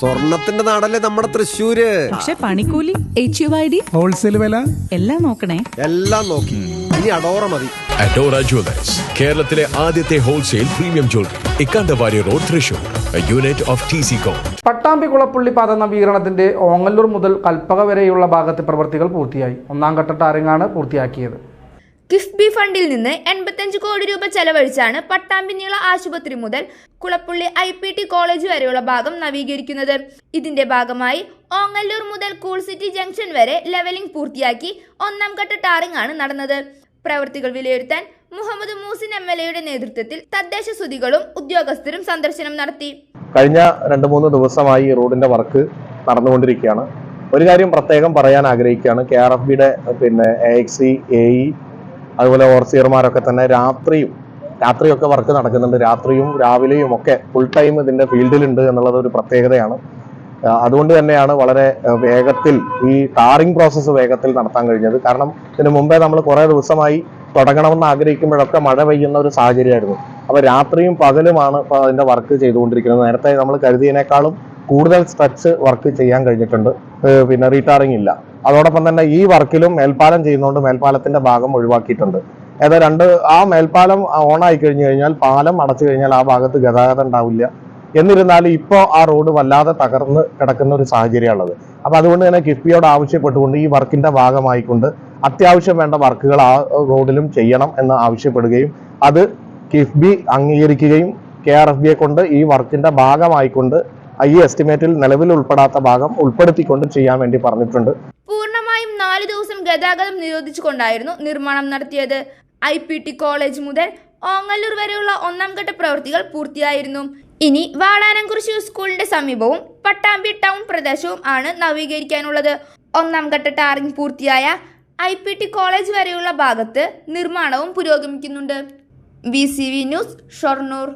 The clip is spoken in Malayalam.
സ്വർണത്തിന്റെ നാടല്ലേ നമ്മുടെ തൃശ്ശൂര്? പക്ഷെ പണിക്കൂലി H U I D wholesale വില? എല്ലാം നോക്കണേ. എല്ലാം നോക്കി. ഇനി അഡോറ മതി. അഡോറ ജ്വല്ലേഴ്സ് കേരളത്തിലെ ആദ്യത്തെ wholesale premium jewellery Ikkanda Warrier road Thrissur. Unit of T C com Pattambi Kulappully പാത നവീകരണത്തിന്റെ ഓങ്ങല്ലൂർ മുതൽ കൽപ്പക വരെയുള്ള ഭാഗത്തെ പ്രവൃത്തികൾ പൂർത്തിയായി. ഒന്നാം ഘട്ട ടാറിങ്ങാണ് പൂർത്തിയാക്കിയത്. കിഫ്ബി ഫണ്ടിൽ നിന്ന് എൺപത്തഞ്ച് കോടി രൂപ ചെലവഴിച്ചാണ് പട്ടാമ്പിനീള ആശുപത്രി മുതൽ Kulappully I P T college വരെയുള്ള ഭാഗം നവീകരിക്കുന്നത്. ഇതിന്റെ ഭാഗമായി ഓങ്ങല്ലൂർ മുതൽ കൂൾ സിറ്റി ജംഗ്ഷൻ വരെ ലെവലിംഗ് പൂർത്തിയാക്കി ഒന്നാം ഘട്ട ടാറിംഗ് ആണ് നടന്നത്. പ്രവൃത്തികൾ വിലയിരുത്താൻ മുഹമ്മദ് മൂസിൻ എം എൽ എയുടെ നേതൃത്വത്തിൽ തദ്ദേശ സ്തുതികളും ഉദ്യോഗസ്ഥരും സന്ദർശനം നടത്തി. കഴിഞ്ഞ രണ്ട് മൂന്ന് ദിവസമായി റോഡിന്റെ വർക്ക് നടന്നുകൊണ്ടിരിക്കുകയാണ്. ഒരു കാര്യം പ്രത്യേകം പറയാൻ ആഗ്രഹിക്കുകയാണ്. കെ ആർ എഫ് ബിയുടെ പിന്നെ എ എക്സ് എ അതുപോലെ ഓർസിയർമാരൊക്കെ തന്നെ രാത്രിയും രാത്രിയൊക്കെ വർക്ക് നടക്കുന്നുണ്ട്. രാത്രിയും രാവിലെയും ഒക്കെ ഫുൾ ടൈം ഇതിന്റെ ഫീൽഡിലുണ്ട് എന്നുള്ളത് ഒരു പ്രത്യേകതയാണ്. അതുകൊണ്ട് തന്നെയാണ് വളരെ വേഗത്തിൽ ഈ ടാറിംഗ് പ്രോസസ്സ് വേഗത്തിൽ നടത്താൻ കഴിഞ്ഞത്. കാരണം ഇതിനു മുമ്പേ നമ്മൾ കുറേ ദിവസമായി തുടങ്ങണമെന്ന് ആഗ്രഹിക്കുമ്പോഴൊക്കെ മഴ പെയ്യുന്ന ഒരു സാഹചര്യമായിരുന്നു. അപ്പോൾ രാത്രിയും പകലുമാണ് ഇപ്പോൾ അതിന്റെ വർക്ക് ചെയ്തുകൊണ്ടിരിക്കുന്നത്. നേരത്തെ നമ്മൾ കരുതിയതിനേക്കാളും കൂടുതൽ സ്ട്രെച്ച് വർക്ക് ചെയ്യാൻ കഴിഞ്ഞിട്ടുണ്ട്. പിന്നെ റീടാറിംഗ് ഇല്ല. അതോടൊപ്പം തന്നെ ഈ വർക്കിലും മേൽപ്പാലം ചെയ്യുന്നതുകൊണ്ട് മേൽപ്പാലത്തിന്റെ ഭാഗം ഒഴിവാക്കിയിട്ടുണ്ട്. ഏതാ രണ്ട് ആ മേൽപ്പാലം ഓൺ ആയി കഴിഞ്ഞു കഴിഞ്ഞാൽ പാലം അടച്ചു കഴിഞ്ഞാൽ ആ ഭാഗത്ത് ഗതാഗതം ഉണ്ടാവില്ല. എന്നിരുന്നാലും ഇപ്പോൾ ആ റോഡ് വല്ലാതെ തകർന്ന് കിടക്കുന്ന ഒരു സാഹചര്യമാണുള്ളത്. അപ്പൊ അതുകൊണ്ട് തന്നെ കിഫ്ബിയോട് ആവശ്യപ്പെട്ടുകൊണ്ട് ഈ വർക്കിന്റെ ഭാഗമായിക്കൊണ്ട് അത്യാവശ്യം വേണ്ട വർക്കുകൾ ആ റോഡിലും ചെയ്യണം എന്ന് ആവശ്യപ്പെടുകയും അത് കിഫ്ബി അംഗീകരിക്കുകയും കെ ആർ എഫ് ബിയെ കൊണ്ട് ഈ വർക്കിന്റെ ഭാഗമായിക്കൊണ്ട് ഈ എസ്റ്റിമേറ്റിൽ നിലവിൽ ഉൾപ്പെടാത്ത ഭാഗം ഉൾപ്പെടുത്തിക്കൊണ്ട് ചെയ്യാൻ വേണ്ടി പറഞ്ഞിട്ടുണ്ട്. ഗതാഗതം നിരോധിച്ചുകൊണ്ടായിരുന്നു നിർമ്മാണം നടത്തിയത്. ഐ പി ടി കോളേജ് മുതൽ ഓങ്ങല്ലൂർ വരെയുള്ള ഒന്നാം ഘട്ട പ്രവൃത്തികൾ പൂർത്തിയായിരുന്നു. ഇനി വാളാനംകുറിശി സ്കൂളിന്റെ സമീപവും പട്ടാമ്പി ടൗൺ പ്രദേശവും ആണ് നവീകരിക്കാനുള്ളത്. ഒന്നാം ഘട്ട ടാറിംഗ് പൂർത്തിയായ ഐ പി ടി കോളേജ് വരെയുള്ള ഭാഗത്ത് നിർമ്മാണവും പുരോഗമിക്കുന്നുണ്ട്. V C V news Shoranur.